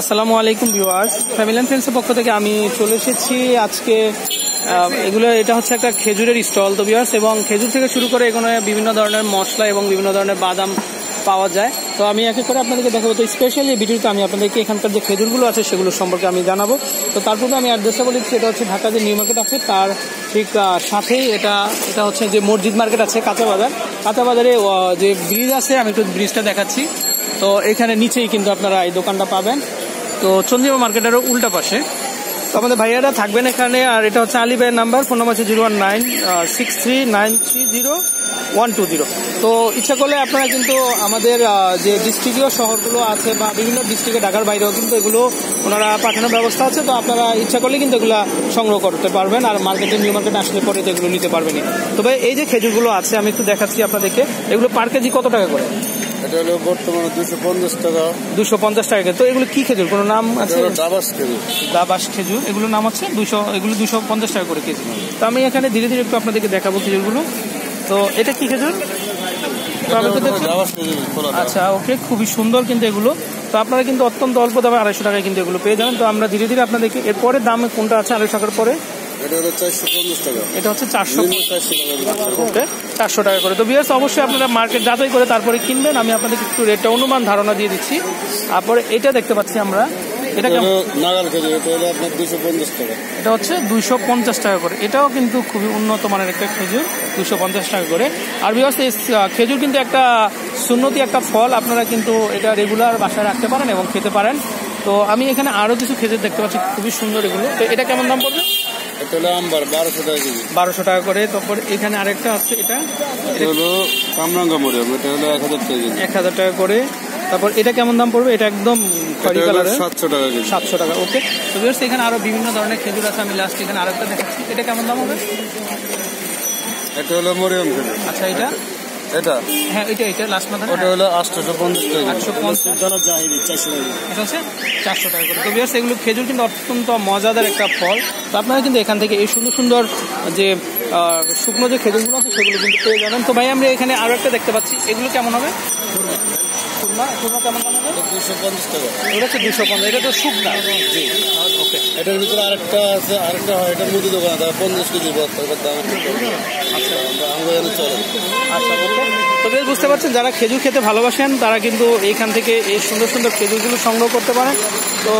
আসসালামু আলাইকুম viewers. Family and ফ্রেন্ডসের পক্ষ থেকে আমি চলে এসেছি আজকে এগুলো, এটা হচ্ছে একটা খেজুরের স্টল তো ভিউয়ার্স, এবং খেজুর থেকে শুরু করে এখানে বিভিন্ন ধরনের মশলা এবং বিভিন্ন ধরনের বাদাম পাওয়া যায়। তো আমি এক করে আপনাদেরকে দেখাবো। তো স্পেশালি ভিডিওতে আমি আপনাদেরকে এখানকার যে খেজুরগুলো আছে, সেগুলো সম্পর্কে আমি জানাব। তো তারপরে আমি অ্যাড্রেসটা বলি সেটা হচ্ছে ঢাকা যে নিউ মার্কেট আছে, তার ঠিক সাথেই এটা এটা হচ্ছে যে মসজিদ মার্কেট আছে কাঁচা বাজার বাজারে যে ব্রিজ আছে, আমি একটু ব্রিজটা দেখাচ্ছি। তো এখানে নিচেই কিন্তু আপনারা এই দোকানটা পাবেন। তো চন্দ্রিমা মার্কেটেরও উল্টা পাশে। তো আমাদের ভাইয়ারা থাকবেন এখানে, আর এটা হচ্ছে আলী ভাইয়ের নাম্বার, ফোন নাম্বার হচ্ছে zero one nine six three nine three zero one two zero তো ইচ্ছা করলে আপনারা কিন্তু আমাদের যে ডিস্ট্রিক্টীয় শহরগুলো আছে বা বিভিন্ন ডিস্ট্রিক্টে ঢাকার বাইরেও কিন্তু এগুলো ওনারা পাঠানোর ব্যবস্থা আছে, তো আপনারা ইচ্ছা করলে কিন্তু এগুলো সংগ্রহ করতে পারবেন, আর মার্কেটে, নিউ মার্কেটে আসলে পরে তো এগুলো নিতে পারবেনই। তবে এই যে খেজুরগুলো আছে, আমি একটু দেখাচ্ছি আপনাদেরকে, এগুলো পার কেজি কত টাকা করে? এটা হলো বর্তমানে দুশো পঞ্চাশ টাকা। দুশো পঞ্চাশ টাকা। তো এগুলো কি খেজুর? কোনো নাম আছে? কেজি দাবাস খেজুর। এগুলোর নাম হচ্ছে দুশো এগুলো দুশো পঞ্চাশ টাকা করে কেজি। তো আমি এখানে ধীরে ধীরে একটু আপনাদেরকে দেখাবো খেজুরগুলো। তো এটা কি খেজুর। আচ্ছা ওকে খুবই সুন্দর কিন্তু এগুলো। তো আপনারা কিন্তু অত্যন্ত অল্প দামে আড়াইশো টাকায় কিন্তু এগুলো পেয়ে যাবেন। তো আমরা ধীরে ধীরে আপনাদেরকে এরপরে দাম কোনটা আছে আড়াইশো টাকার পরে? এটা হলো চারশো পঞ্চাশ টাকা। এটা হচ্ছে চারশো করে। ওকে চারশো টাকা করে। তো বিয়ার্স অবশ্যই আপনারা মার্কেট যাচাই করে তারপরে কিনবেন। আমি আপনাদেরকে একটু রেটটা অনুমান ধারণা দিয়ে দিচ্ছি। তারপরে এটা দেখতে পাচ্ছি আমরা। এটা এটা কেমন? হলো নাগাল কেজি এটা হলো আপনার দুশো পঞ্চাশ টাকা। এটা হচ্ছে দুইশো পঞ্চাশ টাকা করে। এটাও কিন্তু খুবই উন্নত মানের একটা খেজুর দুইশো পঞ্চাশ টাকা করে। আর বিকজ এই খেজুর কিন্তু একটা সুন্নতি একটা ফল। আপনারা কিন্তু এটা রেগুলার বাসায় রাখতে পারেন এবং খেতে পারেন। তো আমি এখানে আরও কিছু খেজুর দেখতে পাচ্ছি। খুবই সুন্দর এগুলো। তো এটা কেমন দাম পড়বে? হলো আম্বার বারোশো টাকা কেজি। বারোশো টাকা করে। তারপর এখানে আরেকটা আছে এটা? এটা হলো কামরাঙ্গা মরিয়াম এটা হলো এক হাজার টাকা কেজি। এক হাজার টাকা করে। তারপর এটা কেমন দাম পড়বে? এটা একদম সাতশো টাকা কেজি। সাতশো টাকা ওকে। তো এখানে আরও বিভিন্ন ধরনের খেজুর আছে আমি লাস্ট এখানে আরেকটা দেখাচ্ছি। এটা কেমন দাম হবে? এটা হলো মরিয়াম আচ্ছা এটা? এটা? হ্যাঁ এটা এটা লাস্ট মাথা ওটা হলো আটশো পঞ্চাশ টাকা আটশো পঞ্চাশ। জাহিদি চারশো টাকা কেজি। চারশো টাকা করে। তো বিয়ার্স এগুলো খেজুর কিন্তু অত্যন্ত মজাদার একটা ফল। তো আপনারা কিন্তু এখান থেকে এই সুন্দর সুন্দর যে আহ, শুকনো যে খেজুরগুলো আছে সেগুলো কিন্তু পেয়ে যাবেন। তো ভাই আমরা এখানে আরও একটা দেখতে পাচ্ছি। এগুলো কেমন হবে? খুরমা খুরমা কেমন দাম দুশো পঞ্চাশ টাকা। এটা হচ্ছে দুশো পঞ্চাশ এটা তো শুকনা। জি। ওকে। এটার ভিতরে আরেকটা আছে আরেকটা হয় এটা মুদি দোকান তারা পঞ্চাশ কেজি বস্তার দাম আচ্ছা। আমরা আমরা চলে। আচ্ছা ওকে। তো বেশ, বুঝতে পারছেন, যারা খেজুর খেতে ভালোবাসেন, তারা কিন্তু এইখান থেকে এই সুন্দর সুন্দর খেজুরগুলো সংগ্রহ করতে পারেন। তো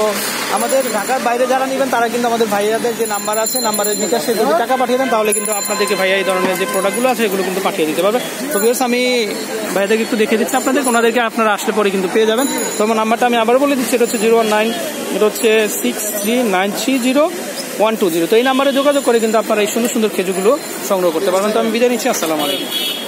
আমাদের ঢাকার বাইরে যারা নেবেন, তারা কিন্তু আমাদের ভাইয়াদের যে নাম্বার আছে, নাম্বারের বিকাশে যদি টাকা পাঠিয়ে দেন, তাহলে কিন্তু আপনাদেরকে ভাইয়া এই ধরনের যে প্রোডাক্টগুলো আছে, এগুলো কিন্তু পাঠিয়ে দিতে পারবে। তো বেশ আমি ভাইয়াদেরকে একটু দেখিয়ে দিচ্ছি আপনাদের, ওনাদেরকে আপনারা আসলে পরে কিন্তু পেয়ে যাবেন। তো আমার নাম্বারটা আমি আবার বলে দিচ্ছি, এটা হচ্ছে জিরো ওয়ান নাইন, এটা হচ্ছে six three nine three zero one two zero. তো এই নাম্বারে যোগাযোগ করে কিন্তু আপনারা এই সুন্দর সুন্দর খেজুরগুলো সংগ্রহ করতে পারবেন। তো আমি বিদায় নিচ্ছি, আসসালামু আলাইকুম।